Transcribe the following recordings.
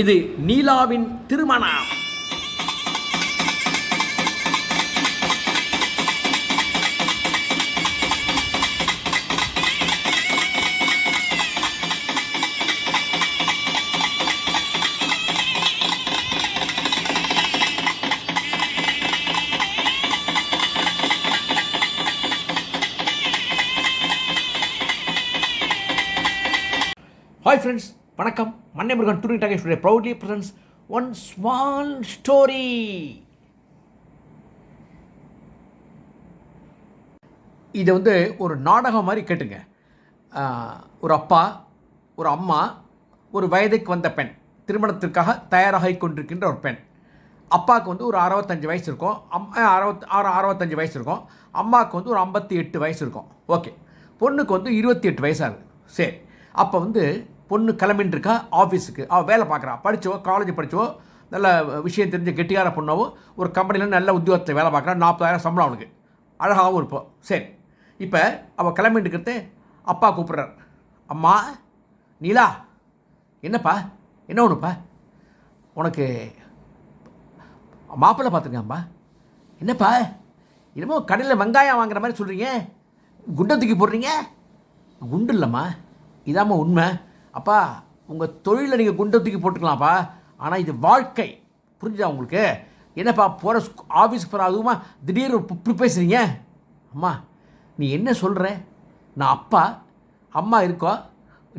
இது நீலாவின் திருமணம். Hi friends வணக்கம். Mannai Murugan touring talkie studio proudly presents one small story இதை வந்து ஒரு நாடகம் மாதிரி கேட்டுங்க. ஒரு அப்பா ஒரு அம்மா ஒரு வயதுக்கு வந்த பெண். திருமணத்திற்காக தயாராகி கொண்டிருக்கின்ற ஒரு பெண். அப்பாவுக்கு வந்து ஒரு அறுபத்தஞ்சு வயசு இருக்கும். அம்மா அறுபத் ஆறு அறுபத்தஞ்சு வயசு இருக்கும். அம்மாவுக்கு வந்து ஒரு ஐம்பத்தி எட்டு வயசு இருக்கும். ஓகே. பொண்ணுக்கு வந்து இருபத்தி எட்டு வயசாகுது சரி. அப்போ வந்து பொண்ணு கிளம்பின்னு இருக்கா ஆஃபீஸுக்கு அவள் வேலை பார்க்குறா. படித்தவோ காலேஜ் படித்தவோ நல்ல விஷயம் தெரிஞ்ச கெட்டியார பொண்ணாவோ ஒரு கம்பெனியில் நல்ல உத்தியோகத்தில் வேலை பார்க்குறா. நாற்பதாயிரம் சம்பளம் அவனுக்கு. அழகாகவும் இருப்போம் சரி. இப்போ அவள் கிளம்பிட்டு இருக்கிறது அப்பா கூப்பிட்றார். அம்மா நீலா என்னப்பா? என்ன ஒன்றுப்பா உனக்கு மாப்பிள்ளை பார்த்துருக்காம்பா என்னப்பா? என்னமோ கடையில் வெங்காயம் வாங்குற மாதிரி சொல்கிறீங்க குண்டை தூக்கி போடுறீங்க? குண்டு இல்லைம்மா. இதாம்மா உண்மை. அப்பா உங்கள் தொழிலை நீங்கள் குண்டை தூக்கி போட்டுக்கலாம்ப்பா. ஆனால் இது வாழ்க்கை. புரிஞ்சுதா உங்களுக்கு? என்னப்பா போகிற ஆஃபீஸ் போகிற அதுவுமா திடீர்னு இப்படி பேசுகிறீங்க அம்மா நீ என்ன சொல்கிற நான் அப்பா அம்மா இருக்கோ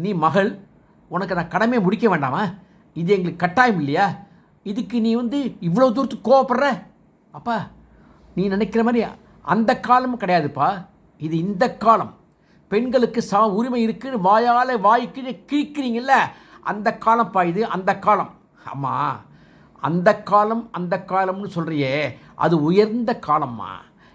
நீ மகள் உனக்கு நான் கடமையை முடிக்க வேண்டாமா? இது எங்களுக்கு கட்டாயம் இல்லையா? இதுக்கு நீ வந்து இவ்வளோ தூரத்துக்கு கோவப்படுற? அப்பா நீ நினைக்கிற மாதிரி அந்த காலமும் கிடையாதுப்பா. இது இந்த காலம். பெண்களுக்கு ச உரிமை இருக்குன்னு வாயால் வாய்க்கு கிழிக்கிறீங்கல்ல? அந்த காலம் இது அந்த காலம். அம்மா அந்த காலம் அந்த காலம்னு சொல்கிறியே அது உயர்ந்த காலம்மா.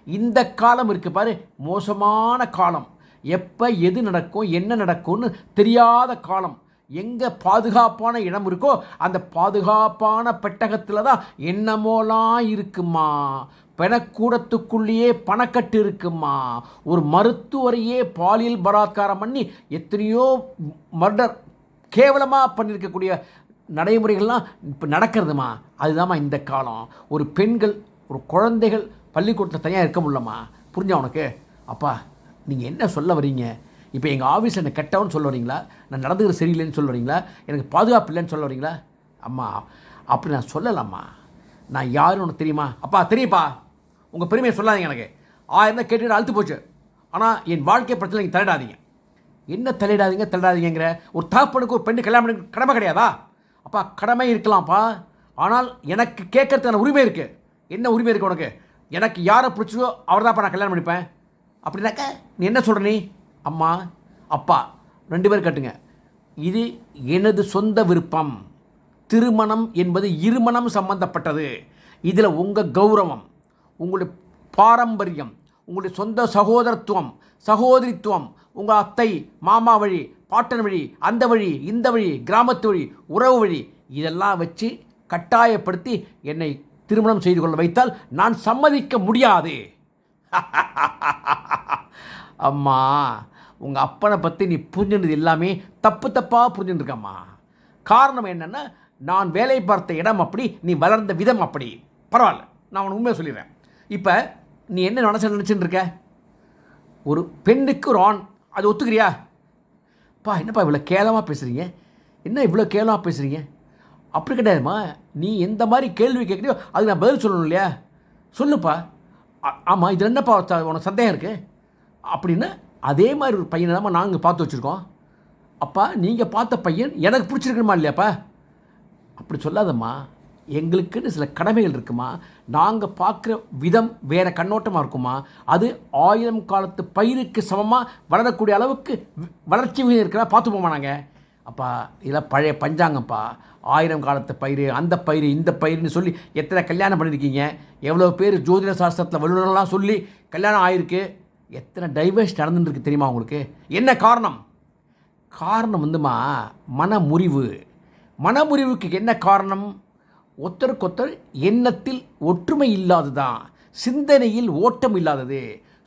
இந்த காலம் இருக்குது பாரு மோசமான காலம். எப்போ எது நடக்கும் என்ன நடக்கும்னு தெரியாத காலம். எங்கே பாதுகாப்பான இடம் இருக்கோ அந்த பாதுகாப்பான பெட்டகத்தில் தான் என்னமோலாம் இருக்குமா பெணக்கூடத்துக்குள்ளேயே பணக்கட்டு இருக்குமா? ஒரு மருத்துவரையே பாலியல் பலாத்காரம் பண்ணி எத்தனையோ மர்டர் கேவலமாக பண்ணியிருக்கக்கூடிய நடைமுறைகள்லாம் இப்போ நடக்கிறதுமா? அதுதாம்மா இந்த காலம். ஒரு பெண்கள் ஒரு குழந்தைகள் பள்ளிக்கூடத்தில் தனியாக இருக்க முடியலம்மா. புரிஞ்சா உனக்கு? அப்பா நீங்கள் என்ன சொல்ல வரீங்க இப்போ எங்கள் ஆஃபீஸ் என்னை கெட்டவன்னு சொல்ல வரீங்களா நான் நடந்துக்கிறது சரியில்லைன்னு சொல்ல வரீங்களா எனக்கு பாதுகாப்பு இல்லைன்னு சொல்ல வரீங்களா அம்மா அப்படி நான் சொல்லலாம்மா. நான் யாருன்னு உனக்கு தெரியுமா? அப்பா தெரியுப்பா? உங்கள் பெருமையை சொல்லாதீங்க எனக்கு. ஆயிரம் தான் கேட்டுட்டு அழுத்து போச்சு. ஆனால் என் வாழ்க்கை பிரச்சனை நீங்கள் தலையிடாதீங்க. என்ன தலையிடாதீங்க? தலையிடாதீங்கிற ஒரு தகப்பனுக்கு ஒரு பெண்ணு கல்யாணம் பண்ணி கடமை கிடையாதா? அப்பா கடமை இருக்கலாம்ப்பா. ஆனால் எனக்கு கேட்கறதுக்கான உரிமை இருக்குது என்ன உரிமை இருக்குது உனக்கு? எனக்கு யாரை பிடிச்சதோ அவர் தான் நான் கல்யாணம் பண்ணிப்பேன். அப்படின்னாக்க நீ என்ன சொல்கிற நீ? அம்மா அப்பா ரெண்டு பேரும் கட்டுங்க. இது எனது சொந்த விருப்பம். திருமணம் என்பது இருமணம் சம்பந்தப்பட்டது. இதில் உங்கள் கௌரவம். உங்களுடைய பாரம்பரியம் உங்களுடைய சொந்த சகோதரத்துவம் சகோதரித்துவம் உங்கள் அத்தை மாமா வழி பாட்டன் வழி அந்த வழி இந்த வழி கிராமத்து வழி உறவு வழி இதெல்லாம் வச்சு கட்டாயப்படுத்தி என்னை திருமணம் செய்து கொள்ள வைத்தால் நான் சம்மதிக்க முடியாது. அம்மா உங்கள் அப்பனை பற்றி நீ புரிஞ்சுனது எல்லாமே தப்பு தப்பாக புரிஞ்சுட்டுருக்கம்மா காரணம் என்னென்னா நான் வேலை பார்த்த இடம் அப்படி நீ வளர்ந்த விதம் அப்படி. பரவாயில்ல நான் உன்னை உண்மையாக சொல்லிடுறேன். இப்போ நீ என்ன நினச்ச நினச்சின்னு இருக்க? ஒரு பெண்ணுக்கு ஒரு ஆண் அது ஒத்துக்கிறியா? பா என்னப்பா இவ்வளோ கேளமாக பேசுகிறீங்க என்ன இவ்வளோ கேளமாக பேசுகிறீங்க அப்படி கிடையாதும்மா. நீ எந்த மாதிரி கேள்வி கேட்குறியோ அதுக்கு நான் பதில் சொல்லணும் இல்லையா? சொல்லுப்பா. ஆமாம் இதில் என்னப்பா உனக்கு சந்தேகம் இருக்குது அப்படின்னு அதே மாதிரி ஒரு பையனை தான் நாங்கள் பார்த்து வச்சுருக்கோம். அப்பா நீங்கள் பார்த்த பையன் எனக்கு பிடிச்சிருக்கணுமா இல்லையாப்பா? அப்படி சொல்லாதம்மா. எங்களுக்குன்னு சில கடமைகள் இருக்குமா? நாங்கள் பார்க்குற விதம் வேறு கண்ணோட்டமாக இருக்குமா? அது ஆயிரம் காலத்து பயிருக்கு சமமாக வளரக்கூடிய அளவுக்கு வளர்ச்சி விகிதம் இருக்கிறா பார்த்துப்போமா நாங்கள் அப்பா இதெல்லாம் பழைய பஞ்சாங்கப்பா ஆயிரம் காலத்து பயிர் அந்த பயிர் இந்த பயிர்னு சொல்லி எத்தனை கல்யாணம் பண்ணியிருக்கீங்க எவ்வளோ பேர் ஜோதிட சாஸ்திரத்தில் வல்லுநர்லாம் சொல்லி கல்யாணம் ஆயிருக்கு. எத்தனை டைவர்ஸ் நடந்துருக்கு தெரியுமா உங்களுக்கு? என்ன காரணம்? காரணம் வந்துமா? மனமுறிவு. மனமுறிவுக்கு என்ன காரணம்? ஒத்தருக்கொத்தர் எண்ணத்தில் ஒற்றுமை இல்லாததான் சிந்தனையில் ஓட்டம் இல்லாதது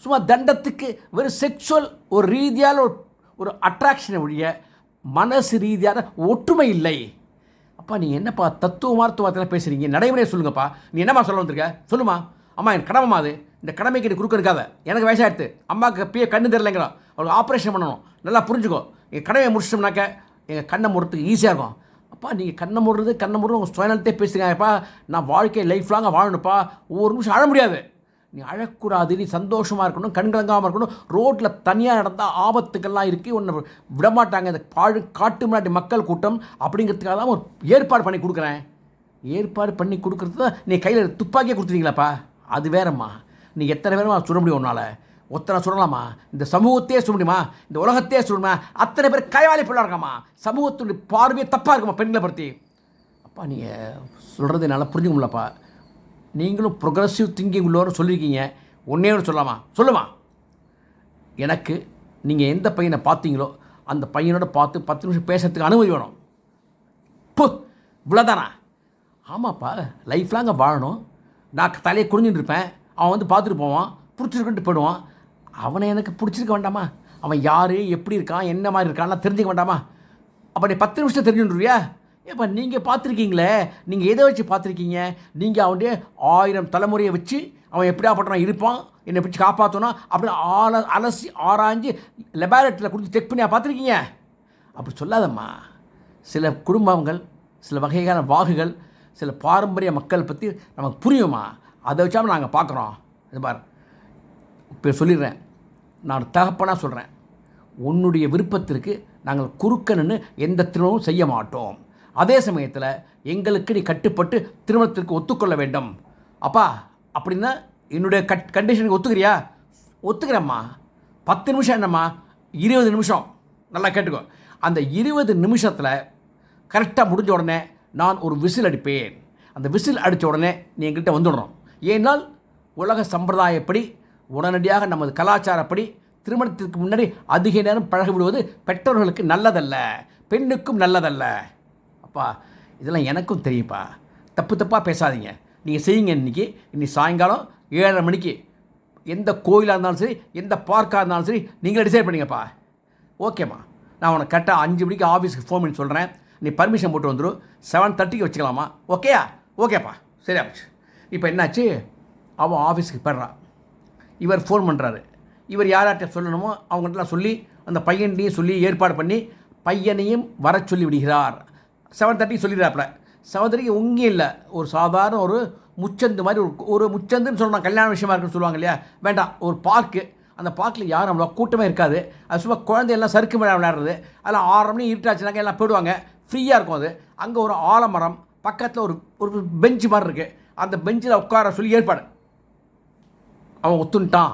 சும்மா தண்டத்துக்கு வெறும் செக்ஷுவல் ஒரு ரீதியான ஒரு ஒரு அட்ராக்ஷனை ஒழிய மனசு ரீதியான ஒற்றுமை இல்லை. அப்பா நீங்கள் என்னப்பா தத்துவ வார்த்தை பேசுகிறீங்க நடைமுறையை சொல்லுங்கப்பா. நீ என்னம்மா சொல்ல வந்திருக்க? சொல்லுமா அம்மா என் கடமைமா அது. இந்த கடமைக்கு நீ குறுக்க இருக்காத எனக்கு வயசாகிடுது அம்மாவுக்கு அப்பயே கண்ணு தெரிலங்கிறோம் அவளுக்கு ஆப்ரேஷன் பண்ணணும். நல்லா புரிஞ்சுக்கோ. எங்கள் கடமையை முடிச்சிட்டோம்னாக்க எங்கள் கண்ணை முறத்துக்கு ஈஸியாக இருக்கும். அப்பா நீங்கள் கண்ணை மூடுறது கண்ணை மூடுறது உங்கள் சுயநலத்தே பேசுகிறாங்கப்பா நான் வாழ்க்கையை லைஃப் லாங்காக வாழணுப்பா ஒவ்வொரு நிமிஷம் அழ முடியாது. நீ அழக்கூடாது நீ சந்தோஷமாக இருக்கணும் கண்கலங்காமல் இருக்கணும். ரோட்டில் தனியாக நடந்தால் ஆபத்துக்கள்லாம் இருக்குது ஒன்று விடமாட்டாங்க. இந்த பாழு காட்டு முன்னாடி மக்கள் கூட்டம் அப்படிங்கிறதுக்காக தான் ஒரு ஏற்பாடு பண்ணி கொடுக்குறேன். ஏற்பாடு பண்ணி கொடுக்குறது தான் நீ கையில் துப்பாக்கியே கொடுத்துட்டீங்களாப்பா? அது வேறம்மா. நீ எத்தனை பேரும் சுட முடியும் உன்னால்? ஒத்தனை சுடலாமா? இந்த சமூகத்தையே சொல்ல முடியுமா? இந்த உலகத்தையே சொல்லணுமா அத்தனை பேர் கைவாலி பிள்ளை இருக்காமா? சமூகத்துடைய பார்வையே தப்பாக இருக்குமா பெண்களை பற்றி அப்பா நீங்கள் சொல்கிறது என்னால் புரிஞ்சுக்க முடியலப்பா. நீங்களும் ப்ரொக்ரெசிவ் திங்கிங் உள்ளவரும் சொல்லியிருக்கீங்க ஒன்றே ஒன்று சொல்லலாமா? சொல்லுமா. எனக்கு நீங்கள் எந்த பையனை பார்த்தீங்களோ அந்த பையனோட பார்த்து பத்து நிமிஷம் பேசுறதுக்கு அனுமதி வேணும். பு இவ்வளோதானா ஆமாப்பா லைஃப் லாங்க வாழணும். நான் தலையை குனிஞ்சுட்டு இருப்பேன். அவன் வந்து பார்த்துட்டு போவான். பிடிச்சிருக்குன்ட்டு போயிடுவான். அவனை எனக்கு பிடிச்சிருக்க வேண்டாமா? அவன் யார் எப்படி இருக்கான் என்ன மாதிரி இருக்கான்லாம் தெரிஞ்சுக்க வேண்டாமா? அப்போ நீ பத்து நிமிஷம் தெரிஞ்சுன்றியா ஏப்பா நீங்கள் பார்த்துருக்கீங்களே நீங்கள் எதை வச்சு பார்த்துருக்கீங்க? நீங்கள் அவனுடைய ஆயிரம் தலைமுறையை வச்சு அவன் எப்படியாப்பட்டவன் இருப்பான்? என்னை பிடிச்சி காப்பாற்றணும் அப்படி ஆல அலசி ஆராய்ஞ்சு லெபார்ட்டரியில் கொடுத்து செக் பண்ணியா பார்த்துருக்கீங்க? அப்படி சொல்லாதம்மா. சில குடும்பங்கள் சில வகையான வாகுகள் சில பாரம்பரிய மக்கள் பற்றி நமக்கு புரியுமா? அதை வச்சாமல் நாங்கள் பார்க்குறோம். இது பார் இப்போ சொல்லிடுறேன். நான் தகப்பனாக சொல்கிறேன். உன்னுடைய விருப்பத்திற்கு நாங்கள் குறுக்கணுன்னு எந்த திருமணமும் செய்ய மாட்டோம். அதே சமயத்தில் எங்களுக்கு நீ கட்டுப்பட்டு திருமணத்திற்கு ஒத்துக்கொள்ள வேண்டும். அப்பா அப்படின்னா என்னுடைய கட் கண்டிஷனுக்கு ஒத்துக்கிறியா? ஒத்துக்கிறேம்மா. பத்து நிமிஷம் என்னம்மா? இருபது நிமிஷம். நல்லா கேட்டுக்கோ. அந்த இருபது நிமிஷத்தில் கரெக்டாக முடிஞ்ச உடனே நான் ஒரு விசில் அடிப்பேன். அந்த விசில் அடித்த உடனே நீ எங்கள்கிட்ட வந்துடணும். ஏனால் உலக சம்பிரதாயப்படி உடனடியாக நமது கலாச்சாரப்படி திருமணத்திற்கு முன்னாடி அதிக நேரம் பழகிவிடுவது பெற்றோர்களுக்கு நல்லதல்ல பெண்ணுக்கும் நல்லதல்ல. அப்பா இதெல்லாம் எனக்கும் தெரியுப்பா தப்பு தப்பாக பேசாதீங்க. நீங்கள் செய்யுங்க இன்றைக்கி இன்னைக்கு சாயங்காலம் ஏழரை மணிக்கு எந்த கோயிலாக இருந்தாலும் சரி எந்த பார்க்காக இருந்தாலும் சரி நீங்களே டிசைட் பண்ணிங்கப்பா. ஓகேம்மா. நான் உனக்கு கரெக்டாக அஞ்சு மணிக்கு ஆஃபீஸுக்கு ஃபோன் பண்ணி சொல்கிறேன் நீ பர்மிஷன் போட்டு வந்துடும் செவன் தேர்ட்டிக்கு வச்சுக்கலாமா? ஓகேயா? ஓகேப்பா. சரி ஆச்சு இப்போ என்னாச்சு? அவன் ஆஃபீஸுக்கு போயிடுறான். இவர் ஃபோன் பண்ணுறாரு. இவர் யார்கிட்ட சொல்லணுமோ அவங்கள்ட்டலாம் சொல்லி அந்த பையன்டையும் சொல்லி ஏற்பாடு பண்ணி பையனையும் வர சொல்லி விடுகிறார். Seven thirty சொல்லிடுறாப்புல. செவன் தேர்ட்டிக்கு உங்கே இல்லை. ஒரு சாதாரண ஒரு முச்சந்து மாதிரி ஒரு ஒரு முச்சந்துன்னு சொல்லணும். கல்யாண விஷயமா இருக்குன்னு சொல்லுவாங்க இல்லையா? வேண்டாம். ஒரு பார்க்கு அந்த பார்க்கில் யாரும் அவ்வளோ கூட்டமே இருக்காது. அது சும்மா குழந்தையெல்லாம் சறுக்கு மேலே விளையாடுறது. அதெல்லாம் ஆறு மணி இருட்டாச்சுனாக்க எல்லாம் போயிடுவாங்க. ஃப்ரீயாக இருக்கும் அது. அங்கே ஒரு ஆலமரம் பக்கத்தில் ஒரு ஒரு பெஞ்சு மாதிரி இருக்குது அந்த பெஞ்சில் உட்கார சொல்லி ஏற்பாடு. அவன் ஒத்துன்ட்டான்.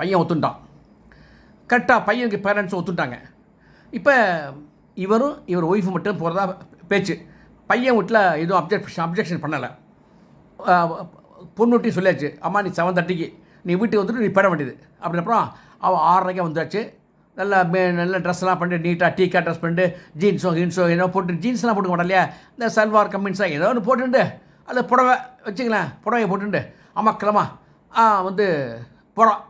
பையன் ஒத்துண்டான் கரெக்டாக பையனுக்கு பேரண்ட்ஸும் ஒத்துட்டாங்க இப்போ இவரும் இவர் ஒய்ஃபு மட்டும் போகிறதா பேச்சு. பையன் வீட்டில் எதுவும் அப்ஜெக்ஷன் அப்ஜெக்ஷன் பண்ணலை. பொண்ணுட்டி சொல்லியாச்சு அம்மா நீ செவன் தேர்ட்டிக்கு நீ வீட்டுக்கு வந்துட்டு நீ பெற வேண்டியது. அப்படின்னப்புறம் அவள் ஆறரைக்கே வந்தாச்சு நல்லா மே நல்ல ட்ரெஸ்லாம் பண்ணிட்டு நீட்டாக டீக்கா ட்ரெஸ் பண்ணிட்டு ஜீன்ஸோ கீன்ஸோ ஏதோ போட்டு ஜீன்ஸ்லாம் போட்டுக்க மாட்டோம் இல்லையா? இந்த சல்வார் கம்மின்ஸாக ஏதோ ஒன்று போட்டுண்டு. அல்ல புடவை வச்சுங்களேன் புடவையை போட்டுண்டு. அம்மா கிளமா வந்து போகிறான்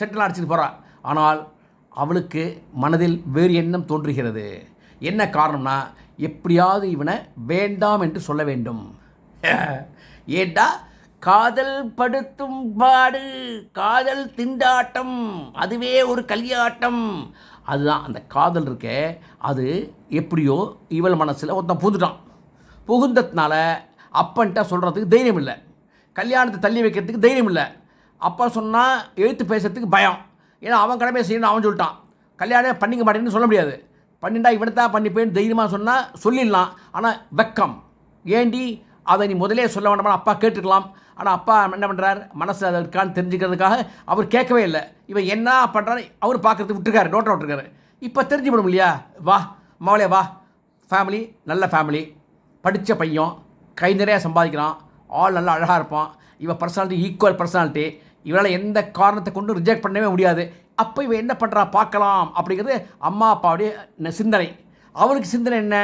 செட்டில் அடிச்சுட்டு போகிறான் ஆனால் அவளுக்கு மனதில் வேறு எண்ணம் தோன்றுகிறது. என்ன காரணம்னா எப்படியாவது இவனை வேண்டாம் என்று சொல்ல வேண்டும். ஏண்டா? காதல் படுத்தும் பாடு காதல் திண்டாட்டம் அதுவே ஒரு கல்யாட்டம். அதுதான் அந்த காதல் இருக்கே அது எப்படியோ இவள் மனசில் ஒருத்தன் புகுந்துட்டான். புகுந்ததுனால அப்பன்ட்ட சொல்கிறதுக்கு தைரியம் இல்லை கல்யாணத்தை தள்ளி வைக்கிறதுக்கு தைரியம் இல்லை அப்பா சொன்னால் எழுத்து பேசுறதுக்கு பயம். ஏன்னா அவன் கடமையை செய்யணும் அவன் சொல்லிட்டான். கல்யாணம் பண்ணிக்க மாட்டேன்னு சொல்ல முடியாது. பண்ணிண்டா இவனை பண்ணிப்பேன்னு தைரியமாக சொன்னால் சொல்லிடலாம். ஆனால் வெக்கம். ஏண்டி? அதை நீ முதலே சொல்ல வேண்டாம் அப்பா கேட்டுக்கலாம் ஆனால் அப்பா என்ன பண்ணுறார் மனசு அதை இருக்கான்னு தெரிஞ்சுக்கிறதுக்காக அவர் கேட்கவே இல்லை. இவன் என்ன பண்ணுறாரு அவர் பார்க்குறதுக்கு விட்டுருக்காரு நோட்டை விட்டுருக்காரு. இப்போ தெரிஞ்சுவிடும் இல்லையா? வா மாவளே வா. ஃபேமிலி நல்ல ஃபேமிலி படித்த பையன் கை நிறையா சம்பாதிக்கிறான். ஆள் நல்லா அழகாக இருப்பான். இவன் பர்சனாலிட்டி ஈக்குவல் பர்சனாலிட்டி இவளால் எந்த காரணத்தை கொண்டு ரிஜெக்ட் பண்ணவே முடியாது. அப்போ இவன் என்ன பண்ணுறா பார்க்கலாம் அப்படிங்கிறது அம்மா அப்பாவுடைய சிந்தனை. அவளுக்கு சிந்தனை என்ன?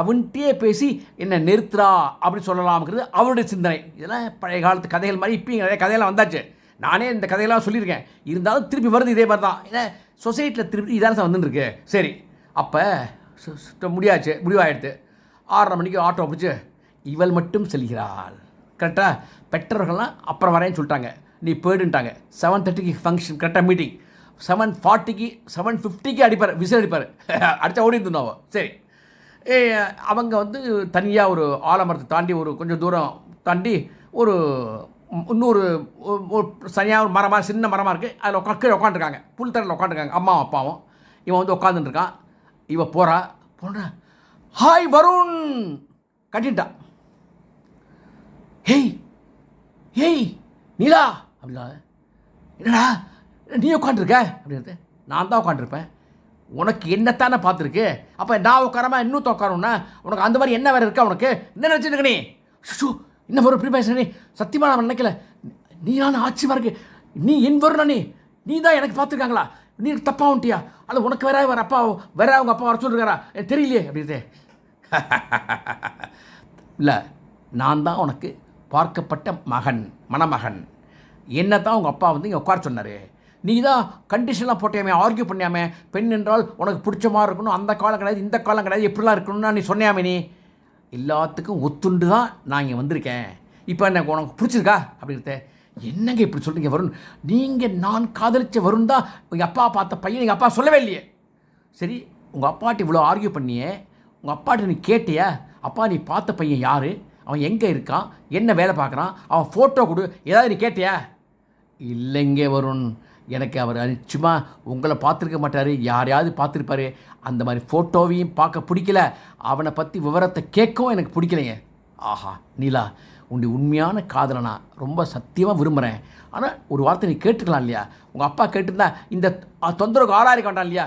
அவன்கிட்டயே பேசி என்ன நிறுத்துறா அப்படின்னு சொல்லலாம்ங்கிறது அவருடைய சிந்தனை. இதெல்லாம் பழைய காலத்து கதைகள் மாதிரி இப்பயும் நிறைய கதையெல்லாம் வந்தாச்சு. நானே இந்த கதையெல்லாம் சொல்லியிருக்கேன். இருந்தாலும் திருப்பி வருது இதே மாதிரி தான். ஏன்னா சொசைட்டியில் திருப்பி இதான வந்துருக்கு சரி அப்போ முடியாச்சு. முடிவாயிடுது. ஆறரை மணிக்கு ஆட்டோ பிடிச்சி இவள் மட்டும் செல்கிறாள். கரெக்டாக பெற்றவர்கள்லாம் அப்புறம் வரேன்னு சொல்லிட்டாங்க. நீ போயிடுன்ட்டாங்க. செவன் தேர்ட்டிக்கு ஃபங்க்ஷன் கரெக்டாக மீட்டிங் செவன் ஃபார்ட்டிக்கு செவன் ஃபிஃப்டிக்கு அடிப்பார் விசில் அடிப்பார். அடித்தா ஓடி இருந்தோம் சரி. அவங்க வந்து தனியாக ஒரு ஆலமரத்தை தாண்டி ஒரு கொஞ்சம் தூரம் தாண்டி ஒரு இன்னொரு சனியாக ஒரு சரியாக ஒரு மரமாக சின்ன மரமாக இருக்குது அதில் உட்கா கீழே உட்காந்துருக்காங்க. புல் தரையில் உட்காந்துருக்காங்க. அம்மாவும் அப்பாவும். இவன் வந்து உட்காந்துட்டு இவன் போகிறா போன்றா ஹாய் வருண் கட்டின்ட்டான் ஹேய் ஹேய் நீலா! அப்படின்னா என்னடா நீ உட்காந்துருக்க அப்படின்றது நான் தான் உட்காந்துருப்பேன் உனக்கு என்னத்தானே பார்த்துருக்கு? அப்போ நான் உட்காராம இன்னும் உட்காரணும்னா உனக்கு அந்த மாதிரி என்ன வேறு இருக்கா உனக்கு? என்ன நினச்சிருக்க நீ? ஷூ என்ன வரும் இப்படி பேசுற நீ? சத்தியமாக நான் நினைக்கல. நீ நான் இருக்கு. நீ என் வரணும் நீ? நீ தான் எனக்கு பார்த்துருக்காங்களா? நீ தப்பாக வந்துட்டியா? அல்ல உனக்கு வேற வேறு அப்பா வேற அவங்க அப்பா வர சொல்லிருக்காரா? எனக்கு தெரியலையே. அப்படின்ட்டு இல்லை நான் தான் உனக்கு பார்க்கப்பட்ட மகன் மணமகன். என்ன தான் உங்கள் அப்பா வந்து இங்கே உட்கார சொன்னார். நீ தான் கண்டிஷன்லாம் போட்டியாமே ஆர்கியூ பண்ணியாமே. பெண் என்றால் உனக்கு பிடிச்ச மாதிரி இருக்கணும். அந்த காலம் கிடையாது இந்த காலம் கிடையாது எப்படிலாம் இருக்கணும்னு நீ சொன்னியாமே நீ. எல்லாத்துக்கும் ஒத்துண்டு தான் நான் இங்கே வந்திருக்கேன். இப்போ எனக்கு உனக்கு பிடிச்சிருக்கா? அப்படின்ட்டு என்னங்க இப்படி சொல்கிறீங்க வருண்? நீங்கள் நான் காதலிச்ச வருண் தான் உங்கள் அப்பா பார்த்த பையன் எங்கள் அப்பா சொல்லவே இல்லையே. சரி உங்கள் அப்பாட்ட இவ்வளோ ஆர்கியூ பண்ணியே. உங்கள் அப்பாட்ட நீ கேட்டியா? அப்பா நீ பார்த்த பையன் யார்? அவன் எங்கே இருக்கான்? என்ன வேலை பார்க்குறான்? அவன் ஃபோட்டோ கொடு. ஏதாவது நீ கேட்டியா? இல்லைங்க வருண். எனக்கு அவர் நிச்சயமா உங்களை பார்த்துருக்க மாட்டார் யாரையாவது பார்த்துருப்பாரு. அந்த மாதிரி ஃபோட்டோவையும் பார்க்க பிடிக்கல. அவனை பற்றி விவரத்தை கேட்கவும் எனக்கு பிடிக்கலைங்க. ஆஹா நீலா உன்னுடைய உண்மையான காதலை நான் ரொம்ப சத்தியமாக விரும்புகிறேன் ஆனால் ஒரு வார்த்தை நீ கேட்டுக்கலாம் இல்லையா? உங்கள் அப்பா கேட்டிருந்தா இந்த தொந்தரவுக்கு ஆளாக இருக்க வேண்டாம் இல்லையா?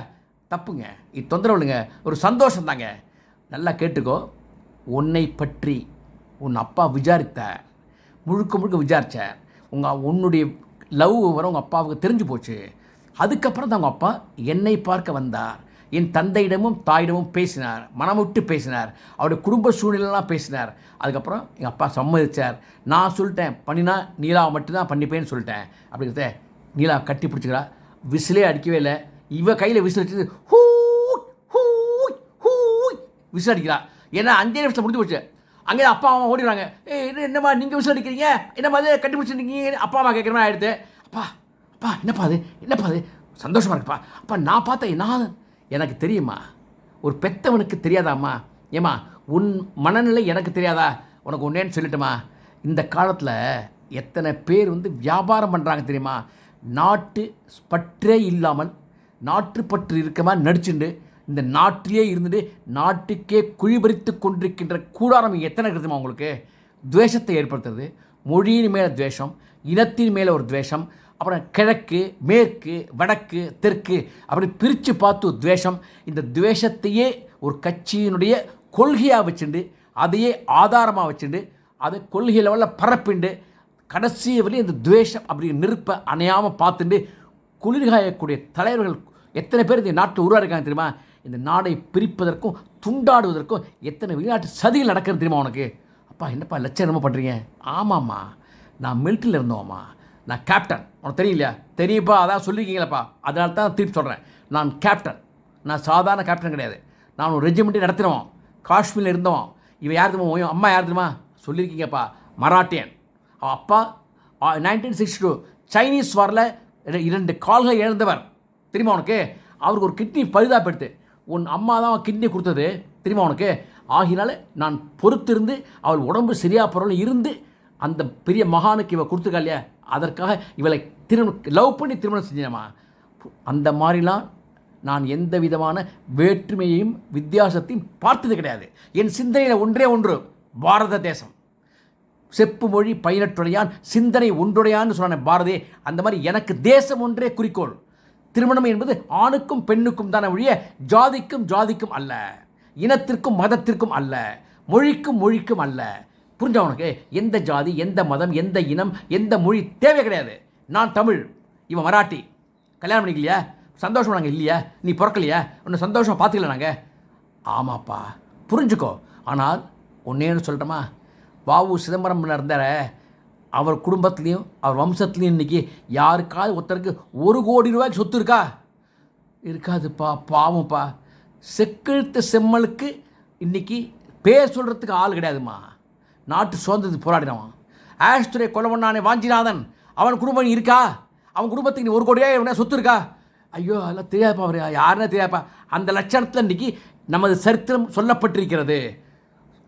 தப்புங்க. இது தொந்தரவு இல்லைங்க. ஒரு சந்தோஷம் தாங்க நல்லா கேட்டுக்கோ. உன்னை பற்றி உன் அப்பா விசாரித்த முழுக்க முழுக்க விசாரித்த உங்கள் உன்னுடைய லவ் வரும் உங்கள் அப்பாவுக்கு தெரிஞ்சு போச்சு. அதுக்கப்புறம் தான் உங்கள் அப்பா என்னை பார்க்க வந்தார். என் தந்தையிடமும் தாயிடமும் பேசினார். மனமுட்டு பேசினார். அவருடைய குடும்ப சூழ்நிலைலாம் பேசினார். அதுக்கப்புறம் எங்கள் அப்பா சம்மதிச்சார். நான் சொல்லிட்டேன் பண்ணினா நீலாவை மட்டும்தான் பண்ணிப்பேன்னு சொல்லிட்டேன். அப்படிங்கிறத நீலா கட்டி பிடிச்சிக்கிறா விசிலே அடிக்கவே இல்லை. இவ கையில் விசில் அடிச்சது ஹூ ஹூ ஹூ விசில் அடிக்கிறா. ஏன்னா அஞ்சே நிமிஷம் முடிஞ்சு போச்சு. அங்கே அப்பா அம்மா ஓடிடுறாங்க. ஏய் என்ன என்னம்மா நீங்கள் விசில் அடிக்கிறீங்க? என்னம்மா அது கண்டுபிடிச்சிருக்கீங்க அப்பா அம்மா கேட்குற மாதிரி ஆயிடுது. அப்பா அப்பா என்னப்பா அது என்னப்பா அது சந்தோஷமா இருக்குப்பா. அப்பா நான் பார்த்தேன் நான் எனக்கு தெரியுமா ஒரு பெத்தவனுக்கு தெரியாதாம்மா. ஏம்மா உன் மனநிலை எனக்கு தெரியாதா? உனக்கு ஒன்றேன்னு சொல்லட்டுமா. இந்த காலத்தில் எத்தனை பேர் வந்து வியாபாரம் பண்ணுறாங்க தெரியுமா? நாட்டு பற்றே இல்லாமல் நாட்டுப்பற்று இருக்க மாதிரி நடிச்சுண்டு இந்த நாட்டிலே இருந்துட்டு நாட்டுக்கே குழிபறித்து கொண்டிருக்கின்ற கூடாரம் எத்தனை இருக்குதுமா உங்களுக்கு? துவேஷத்தை ஏற்படுத்துறது. மொழியின் மேலே துவேஷம் இனத்தின் மேலே ஒரு துவேஷம் அப்புறம் கிழக்கு மேற்கு வடக்கு தெற்கு அப்படி பிரித்து பார்த்து துவேஷம். இந்த துவேஷத்தையே ஒரு கட்சியினுடைய கொள்கையாக வச்சுண்டு அதையே ஆதாரமாக வச்சுண்டு அதை கொள்கை லெவலில் பரப்பிண்டு கடைசி வரையும் இந்த துவேஷம் அப்படி நெருப்பை அணையாமல் பார்த்துட்டு குளிர்காயக்கூடிய தலைவர்கள் எத்தனை பேர் இந்த நாட்டில் உருவாயிருக்காங்க தெரியுமா? இந்த நாடை பிரிப்பதற்கும் துண்டாடுவதற்கும் எத்தனை வெளிநாட்டு சதிகள் நடக்கிறது தெரியுமா உனக்கு? அப்பா என்னப்பா லட்சம் என்னமோ பண்ணுறீங்க ஆமாம்மா. நான் மில்ட்ரியில் இருந்தோம்மா. நான் கேப்டன் உனக்கு தெரியலையா தெரியுப்பா அதான் சொல்லியிருக்கீங்களப்பா அதனால தான் திருப்பி சொல்கிறேன் நான் கேப்டன் நான் சாதாரண கேப்டன் கிடையாது. நான் ஒரு ரெஜிமெண்ட்டே நடத்தினோம். காஷ்மீரில் இருந்தோம். இவன் யார் தெரியுமா? உன் அம்மா யார் தெரியுமா? சொல்லியிருக்கீங்கப்பா மராட்டியன். அவன் அப்பா நைன்டீன் சிக்ஸ்டி டூ சைனீஸ் வாரில் இரண்டு கால்களை இழந்தவர். தெரியுமா உனக்கு? அவருக்கு ஒரு கிட்னி பழுதாப்படுத்து உன் அம்மா தான் அவன் கிட்னி கொடுத்தது. தெரியுமா உனக்கு? ஆகினால நான் பொறுத்திருந்து அவள் உடம்பு சரியா பொருள் இருந்து அந்த பெரிய மகானுக்கு இவள் கொடுத்துருக்கா இல்லையா? அதற்காக இவளை திருமணம் லவ் பண்ணி திருமணம் செஞ்சேம்மா அந்த மாதிரிலாம் நான் எந்த விதமான வேற்றுமையையும் வித்தியாசத்தையும் பார்த்தது கிடையாது. என் சிந்தனையில் ஒன்றே ஒன்று பாரத தேசம். செப்பு மொழி பயனற்றுடையான் சிந்தனை ஒன்றுடையான்னு சொன்ன பாரதி. அந்த மாதிரி எனக்கு தேசம் ஒன்றே குறிக்கோள். திருமணம் என்பது ஆணுக்கும் பெண்ணுக்கும் தானே ஒழிய ஜாதிக்கும் ஜாதிக்கும் அல்ல. இனத்திற்கும் மதத்திற்கும் அல்ல. மொழிக்கும் மொழிக்கும் அல்ல. புரிஞ்சவனுக்கு உனக்கு? எந்த ஜாதி எந்த மதம் எந்த இனம் எந்த மொழி தேவை கிடையாது. நான் தமிழ். இவன் மராட்டி. கல்யாணம் பண்ணிக்கலையா? சந்தோஷம் நாங்கள் இல்லையா? நீ பிறக்கலையா? உன்னை சந்தோஷம் பார்த்துக்கல நாங்கள் ஆமாப்பா. புரிஞ்சுக்கோ. ஆனால் ஒன்னேன்னு சொல்லட்டுமா? வாவு சிதம்பரம் நடந்தார அவர் குடும்பத்துலேயும் அவர் வம்சத்துலேயும் இன்றைக்கி யாருக்காவது ஒருத்தருக்கு ஒரு கோடி ரூபாய்க்கு சொத்து இருக்கா? இருக்காதுப்பா பாவம்ப்பா. செக்கெழுத்த செம்மலுக்கு இன்றைக்கி பேர் சொல்கிறதுக்கு ஆள் கிடையாதும்மா. நாட்டு சுதந்திரத்துக்கு போராடினவன். ஆஷ்துரை கொலை பண்ணானே வாஞ்சிநாதன் அவன் குடும்பம் இருக்கா? அவன் குடும்பத்துக்கு நீ ஒரு கோடியா எவனா சொத்து இருக்கா? ஐயோ அதெல்லாம் தெரியாதுப்பா அவர். யாருன்னா தெரியாதுப்பா. அந்த லட்சணத்தில் இன்றைக்கி நமது சரித்திரம் சொல்லப்பட்டிருக்கிறது.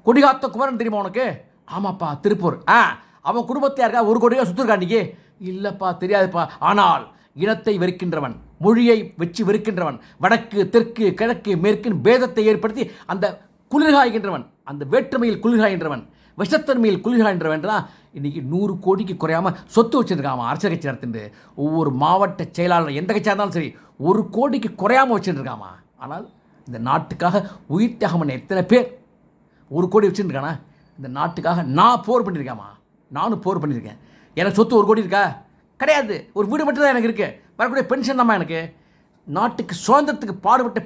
கொடிகாத்த குமரன் தெரியுமா உனக்கு? ஆமாப்பா திருப்பூர். ஆ அவன் குடும்பத்தில் யாருக்கா ஒரு கோடியா சுத்திருக்கா இன்னைக்கு? இல்லைப்பா தெரியாதுப்பா. ஆனால் இனத்தை வெறுக்கின்றவன் மொழியை வச்சு வெறுக்கின்றவன் வடக்கு தெற்கு கிழக்கு மேற்கின் பேதத்தை ஏற்படுத்தி அந்த குளிர்காய்கின்றவன் அந்த வேற்றுமையில் குளிர்காய்கின்றவன் விஷத்தன்மையில் குளிர்காய்கின்றவன் தான் இன்றைக்கி நூறு கோடிக்கு குறையாம சொத்து வச்சுருக்கான் அவன் அரசியல் கட்சி நடத்திட்டு. ஒவ்வொரு மாவட்ட செயலாளர் எந்த கட்சியாக இருந்தாலும் சரி ஒரு கோடிக்கு குறையாம வச்சுருக்காமா ஆனால் இந்த நாட்டுக்காக உயிர் தியாகம் பண்ண எத்தனை பேர் ஒரு கோடி வச்சுருக்கானா? இந்த நாட்டுக்காக நான் போர் பண்ணியிருக்காமா நானும் போர் பண்ணியிருக்கேன். எனக்கு சொத்து ஒரு கோடி இருக்கா? கிடையாது. ஒரு வீடு மட்டும்தான் எனக்கு இருக்குது வரக்கூடிய பென்ஷன் தாம்மா எனக்கு. நாட்டுக்கு சுதந்திரத்துக்கு பாடுபட்ட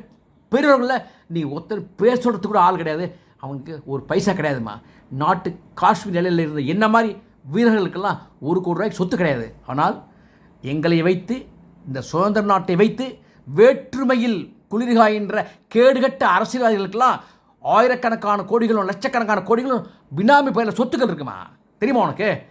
பெரியவர்களில் நீ ஒருத்தர் பேர் சொல்கிறதுக்கு கூட ஆள் கிடையாது. அவனுக்கு ஒரு பைசா கிடையாதும்மா. நாட்டு காஷ்மீர் நிலையில் இருந்த என்ன மாதிரி வீரர்களுக்கெல்லாம் ஒரு கோடி ரூபாய்க்கு சொத்து கிடையாது. ஆனால் எங்களை வைத்து இந்த சுதந்திர நாட்டை வைத்து வேற்றுமையில் குளிர்காயின்ற கேடுகட்ட அரசியல்வாதிகளுக்கெல்லாம் ஆயிரக்கணக்கான கோடிகளும் லட்சக்கணக்கான கோடிகளும் பினாமி பெயரில் சொத்துக்கள் இருக்குமா? தெரியுமா உனக்கு?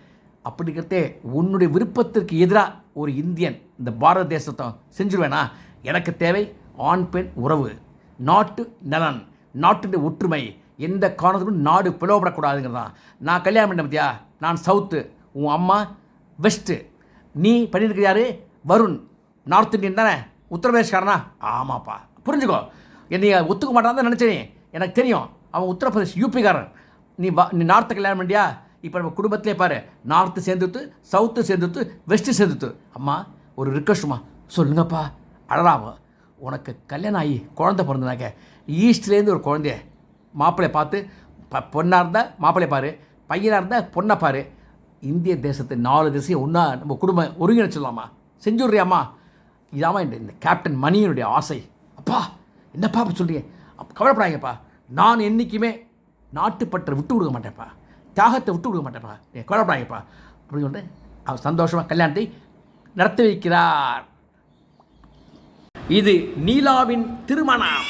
அப்படிங்கிறதே உன்னுடைய விருப்பத்திற்கு எதிராக ஒரு இந்தியன் இந்த பாரத தேசத்தை செஞ்சுருவேனா? எனக்கு தேவை ஆண் பெண் உறவு. நாட்டு நலன் நாட்டுடைய ஒற்றுமை. எந்த காரணத்துக்கும் நாடு பிளவுபடக்கூடாதுங்கிறது? தான் நான் கல்யாணம் பண்ண பத்தியா? நான் சவுத்து உன் அம்மா வெஸ்ட்டு நீ பண்ணியிருக்கிற யாரு? வருண். நார்த் இந்தியன் தானே? உத்தரப்பிரதேஷ்காரனா? ஆமாப்பா. புரிஞ்சுக்கோ. என்னை ஒத்துக்க மாட்டான் தான் நினச்சேன். எனக்கு தெரியும். அவன் உத்தரப்பிரதேஷ் யூபிக்காரன் நீ வா நீ நார்த்தை கல்யாணம் பண்ணியா இப்போ நம்ம குடும்பத்திலே பாரு நார்த்து சேர்ந்துத்து சவுத்து சேர்ந்துத்து வெஸ்ட்டு சேர்ந்துத்து அம்மா ஒரு ரிக்வஸ்ட்மா சொல்லுங்கப்பா. அழறாம உனக்கு கல்யாணம் ஆகி குழந்த பிறந்தனாக்க ஈஸ்ட்லேருந்து ஒரு குழந்தைய மாப்பிள்ளைய பார்த்து ப பொண்ணாக இருந்தால் மாப்பிள்ளைய பாரு பையனாக இருந்தால் பொண்ணை பாரு. இந்திய தேசத்தை நாலு திசையும் ஒன்றா நம்ம குடும்பம் ஒருங்கிணைச்சிடலாமா? செஞ்சுடுறியாம்மா? இதாம்மா இந்த இந்த கேப்டன் மணியனுடைய ஆசை. அப்பா என்னப்பா அப்படி சொல்கிறீங்க கவலைப்படாங்கப்பா நான் என்றைக்குமே நாட்டுப்பற்றை விட்டு கொடுக்க மாட்டேன்ப்பா. தியாகத்தை விட்டு கொடுக்க மாட்டேப்பா நீ கவலைப்படாதீங்கப்பா அப்படின்னு சொல்லிட்டு அவர் சந்தோஷமாக கல்யாணத்தை நடத்தி வைக்கிறார் இது நீலாவின் திருமணம்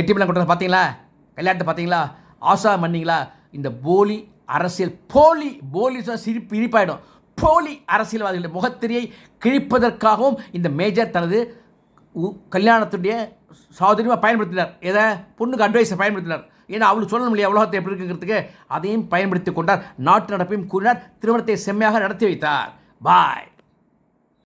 கெட்டிப்பள்ளம் கொண்டு பார்த்தீங்களா? கல்யாணத்தை பார்த்தீங்களா? ஆசா மன்னிங்களா? இந்த போலி அரசியல் போலி போலி சிரிப்பு இனிப்பாயிடும். போலி அரசியல்வாதிகளுடைய முகத்திரியை கிழிப்பதற்காகவும் இந்த மேஜர் தனது உ- கல்யாணத்துடைய சாதுரியமாக பயன்படுத்தினார். எதை? பொண்ணுக்கு அட்வைஸை பயன்படுத்தினார். ஏன்னா அவளுக்கு சொல்லணும் இல்லையா உலகத்தை எப்படி இருக்குங்கிறதுக்கு? அதையும் பயன்படுத்தி கொண்டார். நாட்டு நடப்பையும் கூறினார். திருமணத்தை செம்மையாக நடத்தி வைத்தார். பாய்